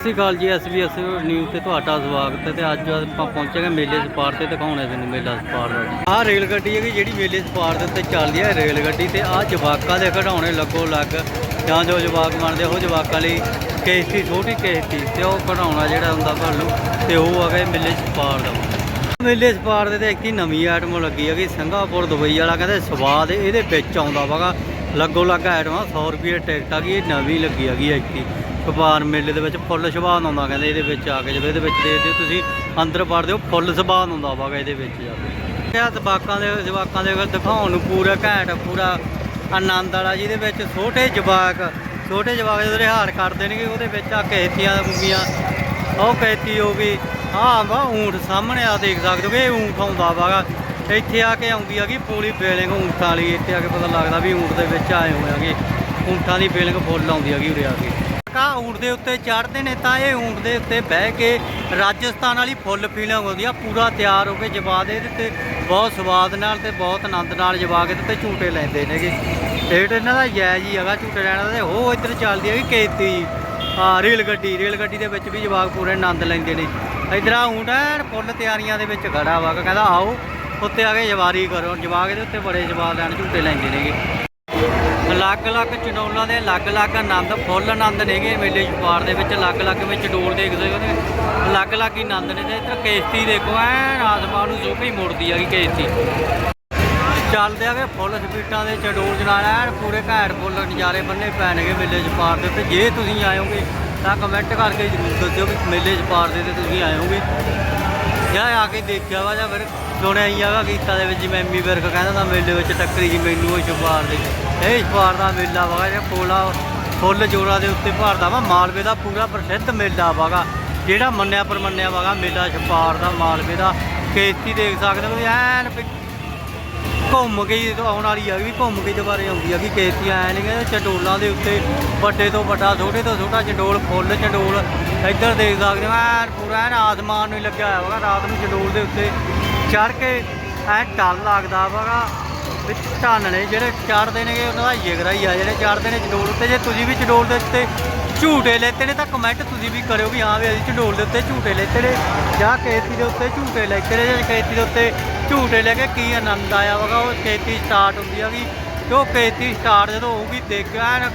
ਸਤਿ ਸ਼੍ਰੀ ਅਕਾਲ ਜੀ SBS news ਤੇ ਤੁਹਾਡਾ ਸਵਾਗਤ ਹੈ ਤੇ ਅੱਜ ਆਪਾਂ ਪਹੁੰਚੇ ਹਾਂ ਮੇਲੇ ਸਪਾਰ ਤੇ ਦਿਖਾਉਣਾ ਤੁਹਾਨੂੰ ਮੇਲਾ ਸਪਾਰ ਦਾ ਆਹ ਰੇਲ ਗੱਡੀ ਹੈਗੀ ਜਿਹੜੀ ਮੇਲੇ ਸਪਾਰ ਦੇ ਉੱਤੇ ਚੱਲਦੀ ਹੈ ਰੇਲ ਗੱਡੀ ਤੇ ਆਹ ਜਵਾਕਾਂ ਦੇ ਖਿਡੌਣੇ ਲੱਗੋ ਲੱਗ। ਜਾਂ ਜੋ ਜਵਾਕ ਬਣਦੇ, ਉਹ ਜਵਾਕਾਂ ਲਈ ਕੇਸ਼ਤੀ, ਛੋਟੀ ਕੇਸਤੀ ਤੇ ਉਹ ਖਿਡੌਣਾ ਜਿਹੜਾ ਹੁੰਦਾ ਤੁਹਾਨੂੰ ਤੇ ਉਹ ਆ ਗਏ ਮੇਲੇ ਸਪਾਰ ਦਾ। ਮੇਲੇ ਸਪਾਰ ਦੇ ਤੇ ਇੱਕ ਹੀ ਨਵੀਂ ਆਈਟਮ ਲੱਗੀ ਹੈਗੀ ਸਿੰਗਾਪੁਰ ਦੁਬਈ ਵਾਲਾ ਕਹਿੰਦੇ ਸਵਾਦ ਇਹਦੇ ਵਿੱਚ ਆਉਂਦਾ ਵਾਗਾ। ਲੱਗੋ ਲੱਗ ਆਈਟਮ ਆ 100 ਰੁਪਏ ਟਿਕਟ ਆ ਗਈ, ਇਹ ਨਵੀਂ ਲੱਗੀ ਹੈਗੀ ਐਕਟੀ ਸਪਾਰ ਮੇਲੇ ਦੇ ਵਿੱਚ ਫੁੱਲ ਸਵਾਦ ਆਉਂਦਾ ਕਹਿੰਦੇ ਇਹਦੇ ਵਿੱਚ ਆ ਕੇ ਜਦੋਂ ਇਹਦੇ ਵਿੱਚ ਦੇਖਦੇ ਤੁਸੀਂ ਅੰਦਰ ਵੜਦੇ ਹੋ ਫੁੱਲ ਸੁਭਾਅ ਆਉਂਦਾ ਵਾਗਾ ਇਹਦੇ ਵਿੱਚ ਜਾ ਕੇ। ਇਹ ਜਵਾਕਾਂ ਦੇ ਜਵਾਕਾਂ ਦੇ ਦਿਖਾਉਣ ਨੂੰ ਪੂਰਾ ਘੈਂਟ, ਪੂਰਾ ਆਨੰਦ ਵਾਲਾ ਜਿਹਦੇ ਵਿੱਚ ਛੋਟੇ ਜਵਾਕ ਛੋਟੇ ਜਵਾਕ ਜਦੋਂ ਰਿਹਾੜ ਕਰਦੇ ਨੇਗੇ, ਉਹਦੇ ਵਿੱਚ ਆ ਕਹਿਤੀਆਂ ਹੁੰਦੀਆਂ ਉਹ ਕਹਿਤੀ ਹੋ ਗਈ ਹਾਂ ਵਾ, ਊਂਠ ਸਾਹਮਣੇ ਆ, ਦੇਖ ਸਕਦੇ ਹੋ ਕਿ ਇਹ ਊਂਠ ਆਉਂਦਾ ਵਾਗਾ ਇੱਥੇ ਆ ਕੇ ਆਉਂਦੀ ਹੈਗੀ ਪੂਰੀ ਫੀਲਿੰਗ ਊਂਠਾਂ ਵਾਲੀ, ਇੱਥੇ ਆ ਕੇ ਪਤਾ ਲੱਗਦਾ ਵੀ ਊਂਠ ਦੇ ਵਿੱਚ ਆਏ ਹੋਏ ਹੈਗੇ ਊਂਠਾਂ ਦੀ ਫੀਲਿੰਗ ਫੁੱਲ ਆਉਂਦੀ ਹੈਗੀ ਉਰੇ ਆ ਕੇ। ਕਾ ਊਂਠ ਦੇ ਉੱਤੇ ਚੜ੍ਹਦੇ ਨੇ ਤਾਂ ਇਹ ਊਂਟ ਦੇ ਉੱਤੇ ਬਹਿ ਕੇ ਰਾਜਸਥਾਨ ਵਾਲੀ ਫੁੱਲ ਫੀਲਿੰਗ ਆਉਂਦੀ ਆ ਪੂਰਾ ਤਿਆਰ ਹੋ ਕੇ ਜਵਾ ਦੇ ਤੇ। ਬਹੁਤ ਸਵਾਦ ਨਾਲ ਤੇ ਬਹੁਤ ਆਨੰਦ ਨਾਲ ਜਵਾ ਕੇ ਤੇ ਝੂਟੇ ਲੈਂਦੇ ਨੇਗੇ। ਰੇਟ ਇਹਨਾਂ ਦਾ ਜਾਇਜ਼ ਹੀ ਹੈਗਾ ਝੂਟੇ ਲੈਣ ਦਾ ਤੇ ਉਹ ਇੱਧਰ ਚੱਲਦੀ ਹੈਗੀ ਕੇਤੀ। ਹਾਂ ਰੇਲ ਗੱਡੀ ਰੇਲ ਗੱਡੀ ਦੇ ਵਿੱਚ ਵੀ ਜਵਾਕ ਪੂਰੇ ਆਨੰਦ ਲੈਂਦੇ ਨੇ। ਇਧਰ ਆ ਊਂਠ ਐਨ ਫੁੱਲ ਤਿਆਰੀਆਂ ਦੇ ਵਿੱਚ ਖੜਾ ਵਾ, ਕਹਿੰਦਾ ਆਓ ਉੱਤੇ ਆ ਕੇ ਜਵਾਰੀ ਕਰੋ। ਜਵਾਕ ਦੇ ਉੱਤੇ ਬੜੇ ਜਵਾਕ ਲੈਣ ਝੂਟੇ ਲੈਂਦੇ ਨੇਗੇ। ਅਲੱਗ-ਅਲੱਗ ਚਡੋਲਾਂ ਦੇ ਅਲੱਗ-ਅਲੱਗ ਆਨੰਦ, ਫੁੱਲ ਆਨੰਦ ਨੇਗੇ ਮੇਲੇ ਛਪਾਰ ਦੇ ਵਿੱਚ ਅਲੱਗ-ਅਲੱਗ ਵਿੱਚ ਚਡੋਲ ਦੇਖਦੇ ਹੋ ਨੇ ਅਲੱਗ-ਅਲੱਗ ਹੀ ਆਨੰਦ ਨੇ ਤੇ ਇੱਧਰ ਕੇਸ਼ਤੀ ਦੇਖੋ, ਐਨ ਆਸਮਾਨ ਨੂੰ ਸੋਭੀ ਹੀ ਮੁੜਦੀ ਹੈਗੀ ਕੇਸਤੀ। ਚੱਲਦੇ ਆਗੇ ਫੁੱਲ ਸਪੀਟਾਂ ਦੇ ਚੰਡੋਲ ਜਨਾਲ ਐਨ ਪੂਰੇ ਘੈਂਟ ਫੁੱਲ ਨਜ਼ਾਰੇ ਬੰਨੇ ਪੈਣਗੇ ਮੇਲੇ ਛਪਾਰ ਦੇ ਉੱਤੇ। ਜੇ ਤੁਸੀਂ ਆਇਓਗੇ, ਤਾਂ ਕਮੈਂਟ ਕਰਕੇ ਜ਼ਰੂਰ ਦੱਸਿਓ ਕਿ ਮੇਲੇ ਛਪਾਰ ਦੇ ਤੇ ਤੁਸੀਂ ਆਇਓਗੇ। ਜਾਂ ਆ ਕੇ ਦੇਖਿਆ ਵਾ ਜਾਂ ਫਿਰ ਸੁਣਿਆ ਹੀ ਆਗਾ ਗੀਤਾਂ ਦੇ ਵਿੱਚ, ਜਿਵੇਂ ਐਮੀ ਵਿਰਕ ਕਹਿੰਦਾ ਤਾਂ ਮੇਲੇ ਵਿੱਚ ਟੱਕਰੀ ਜੀ ਮੈਨੂੰ ਉਹ ਛਪਾਰ ਦੇ ਇਹ ਛਪਾਰ ਦਾ ਮੇਲਾ ਵਾ ਜਿਹੜਾ ਕੋਲਾ ਫੁੱਲ ਜੋੜਾ ਦੇ ਉੱਤੇ ਭਰਦਾ ਵਾ, ਮਾਲਵੇ ਦਾ ਪੂਰਾ ਪ੍ਰਸਿੱਧ ਮੇਲਾ ਵਾਗਾ, ਜਿਹੜਾ ਮੰਨਿਆ ਪਰਮੰਨਿਆ ਵਾਗਾ, ਮੇਲਾ ਛਪਾਰ ਦਾ ਮਾਲਵੇ ਦਾ। ਕੇਸਤੀ ਦੇਖ ਸਕਦੇ ਹੋ, ਐਨ ਵੀ ਘੁੰਮ ਕੇ ਆਉਣ ਵਾਲੀ ਆ ਵੀ, ਘੁੰਮ ਕੇ ਦੁਬਾਰੇ ਆਉਂਦੀ ਆ ਵੀ ਕੇਸਤੀ ਐ ਨਹੀਂ ਕਿ ਚੰਡੋਲਾਂ ਦੇ ਉੱਤੇ, ਵੱਡੇ ਤੋਂ ਵੱਡਾ, ਛੋਟੇ ਤੋਂ ਛੋਟਾ ਚੰਡੋਲ, ਫੁੱਲ ਚੰਡੋਲ। ਇੱਧਰ ਦੇਖ ਸਕਦੇ ਹੋ, ਐਨ ਪੂਰਾ, ਐਨ ਆਸਮਾਨ ਨੂੰ ਲੱਗਿਆ ਹੋਇਆ ਵਾਗਾ, ਰਾਤ ਨੂੰ ਚੰਡੋਲ ਦੇ ਉੱਤੇ ਚੜ ਕੇ ਐ ਡਰ ਲੱਗਦਾ ਵਾਗਾ। ਵੀ ਢਾਨਣੇ ਜਿਹੜੇ ਚੜਦੇ ਨੇਗੇ ਉਹਨਾਂ ਦਾ ਜਿਗਰਾ ਹੀ ਆ ਜਿਹੜੇ ਚੜਦੇ ਨੇ ਚਡੋਲ ਉੱਤੇ, ਜੇ ਤੁਸੀਂ ਵੀ ਚਡੋਲ ਦੇ ਉੱਤੇ ਝੂਟੇ ਲੈਤੇ ਨੇ ਤਾਂ ਕਮੈਂਟ ਤੁਸੀਂ ਵੀ ਕਰਿਓ ਵੀ ਹਾਂ ਵੀ ਅਸੀਂ ਚੰਡੋਲ ਦੇ ਉੱਤੇ ਝੂਟੇ ਲੈਤੇ ਨੇ, ਜਾਂ ਖੇਤੀ ਦੇ ਉੱਤੇ ਝੂਟੇ ਲੈਤੇ ਨੇ, ਜਾਂ ਖੇਤੀ ਦੇ ਉੱਤੇ ਝੂਟੇ ਲੈ ਕੇ ਕੀ ਆਨੰਦ ਆਇਆ ਵਗਾ ਉਹ ਖੇਤੀ ਸਟਾਰਟ ਹੁੰਦੀ ਹੈਗੀ ਤੇ ਉਹ ਖੇਤੀ ਸਟਾਰਟ ਜਦੋਂ ਹੋਊਗੀ ਦੇਖਿਆ ਐਨ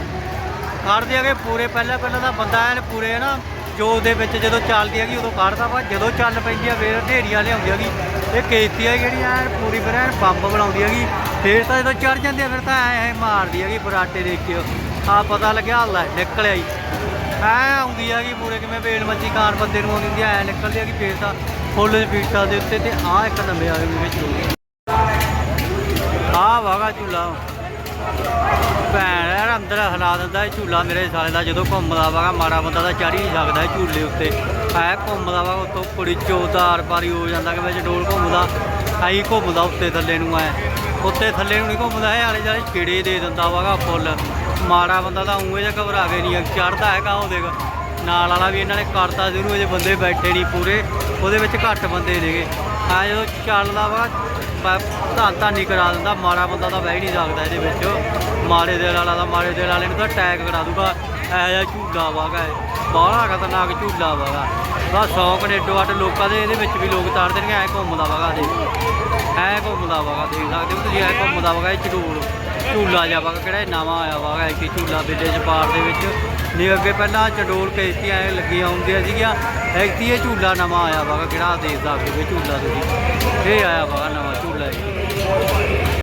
ਖੜਦੇ ਹੈਗੇ ਪੂਰੇ, ਪਹਿਲਾਂ ਪਹਿਲਾਂ ਤਾਂ ਬੰਦਾ ਐਨ ਪੂਰੇ ਨਾ ਜੋ ਦੇ ਵਿੱਚ ਜਦੋਂ ਚੱਲਦੀ ਹੈਗੀ, ਉਦੋਂ ਖੜਦਾ ਵਾ, ਜਦੋਂ ਚੱਲ ਪੈਂਦੀ ਆ, ਫੇਰ ਢੇਰੀਆਂ ਲਿਆਉਂਦੀ ਹੈਗੀ ਇਹ ਖੇਤੀ ਆ ਜਿਹੜੀ ਐਨ ਪੂਰੀ ਫਿਰ ਐਨ ਬੰਬ ਬਣਾਉਂਦੀ ਹੈਗੀ ਫੇਰ ਤਾਂ ਜਦੋਂ ਚੜ ਜਾਂਦੀ ਆ, ਫਿਰ ਤਾਂ ਐ ਐ ਮਾਰਦੀ ਹੈਗੀ ਬਰਾਟੇ ਦੇਖਿਓ ਆ ਪਤਾ ਲੱਗਿਆ ਲੈ, ਨਿਕਲਿਆ ਹੀ। ਐ ਆਉਂਦੀ ਹੈਗੀ ਪੂਰੇ ਕਿਵੇਂ ਵੇਲ ਮੱਛੀ ਖਾਣ ਬੰਦੇ ਨੂੰ ਆਉਂਦੀ ਹੁੰਦੀ ਐ ਨਿਕਲਦੀ ਹੈਗੀ ਫੇਰ ਤਾਂ ਫੁੱਲ ਸਪੀਡਾਂ ਦੇ ਉੱਤੇ ਤੇ ਆ ਇੱਕ ਨਵੇਂ ਆ ਗਏ ਵਿੱਚ ਆ ਵਾਗਾ ਝੂਲਾ। ਭੈਣ ਯਾਰ ਅੰਦਰ ਹਿਲਾ ਦਿੰਦਾ ਇਹ ਝੂਲਾ ਮੇਰੇ ਸਾਲੇ ਦਾ, ਜਦੋਂ ਘੁੰਮਦਾ ਵਾਗਾ ਮਾੜਾ ਬੰਦਾ ਤਾਂ ਚੜ ਹੀ ਨਹੀਂ ਸਕਦਾ ਇਹ ਝੂਲੇ ਉੱਤੇ। ਐ ਘੁੰਮਦਾ ਵਾ ਉੱਤੋਂ ਕੁੜੀ ਚੋਦਾਰ ਪਾਰੀ ਹੋ ਜਾਂਦਾ ਕਿ ਵਿੱਚ ਡੋਲ ਘੁੰਮਦਾ। ਐਂ ਘੁੰਮਦਾ ਉੱਤੇ ਥੱਲੇ ਨੂੰ ਐ। ਉੱਤੇ ਥੱਲੇ ਨੂੰ ਨਹੀਂ ਘੁੰਮਦਾ, ਇਹ ਆਲੇ ਜਾਲੇ ਕੀੜੇ ਦੇ ਦਿੰਦਾ ਵਾਗਾ ਫੁੱਲ। ਮਾੜਾ ਬੰਦਾ ਤਾਂ ਉਵੇਂ ਜਿਹਾ ਘਬਰਾ ਕੇ ਨਹੀਂ ਚੜਦਾ ਹੈਗਾ ਉਹ ਦੇਖ। ਨਾਲ ਵਾਲਾ ਵੀ ਇਹਨਾਂ ਨੇ ਕਰਤਾ ਸ਼ੁਰੂ ਅਜੇ ਬੰਦੇ ਬੈਠੇ ਨਹੀਂ ਪੂਰੇ। ਉਹਦੇ ਵਿੱਚ ਘੱਟ ਬੰਦੇ ਨੇਗੇ। ਆ ਜਦੋਂ ਚੱਲਦਾ ਵਾ। ਧੰਨ ਧਾਨੀ ਕਰਾ ਦਿੰਦਾ, ਮਾੜਾ ਬੰਦਾ ਤਾਂ ਬਹਿ ਨਹੀਂ ਸਕਦਾ ਇਹਦੇ ਵਿੱਚ। ਮਾੜੇ ਦਿਲ ਵਾਲਾ ਦਾ, ਮਾੜੇ ਦਿਲ ਵਾਲੇ ਨੂੰ ਤਾਂ ਅਟੈਕ ਕਰਾ ਦੂਗਾ। ਇਹੋ ਜਿਹਾ ਝੂਲਾ ਵਾਗਾ ਬਾਹਲਾ ਖਤਰਨਾਕ ਝੂਲਾ ਵਾਗਾ ਬਸ ਸ਼ੌਂਕ ਨੇ ਏਡੋ ਅੱਡ ਲੋਕਾਂ ਦੇ, ਇਹਦੇ ਵਿੱਚ ਵੀ ਲੋਕ ਤਾਰਦੇ ਨੇ ਐ ਘੁੰਮਦਾ ਵਾਗਾ ਦੇ ਐ ਘੁੰਮਦਾ ਵਾਗਾ ਦੇਖ ਸਕਦੇ ਹੋ ਤੁਸੀਂ, ਐ ਘੁੰਮਦਾ ਵਾਗਾ ਇਹ ਝੂਲ। ਝੂਲਾ ਜਿਹਾ ਵਾਗਾ ਕਿਹੜਾ ਇਹ ਨਵਾਂ ਆਇਆ ਵਾਗਾ ਇੱਕ ਝੂਲਾ ਵਿਲੇਜ ਪਾਰ ਦੇ ਵਿੱਚ। ਨਹੀਂ, ਅੱਗੇ ਪਹਿਲਾਂ ਚਡੋਲ ਪੇਸ਼ਤੀਆਂ ਐ ਲੱਗੀਆਂ ਹੁੰਦੀਆਂ ਸੀਗੀਆਂ। ਐਕਤੀ ਇਹ ਝੂਲਾ ਨਵਾਂ ਆਇਆ ਵਾ ਕਿਹੜਾ ਦੇਖਦਾ ਅੱਗੇ ਝੂਲਾ ਤੁਸੀਂ। ਇਹ ਆਇਆ ਵਾ, ਨਵਾਂ ਝੂਲਾ ਇਹ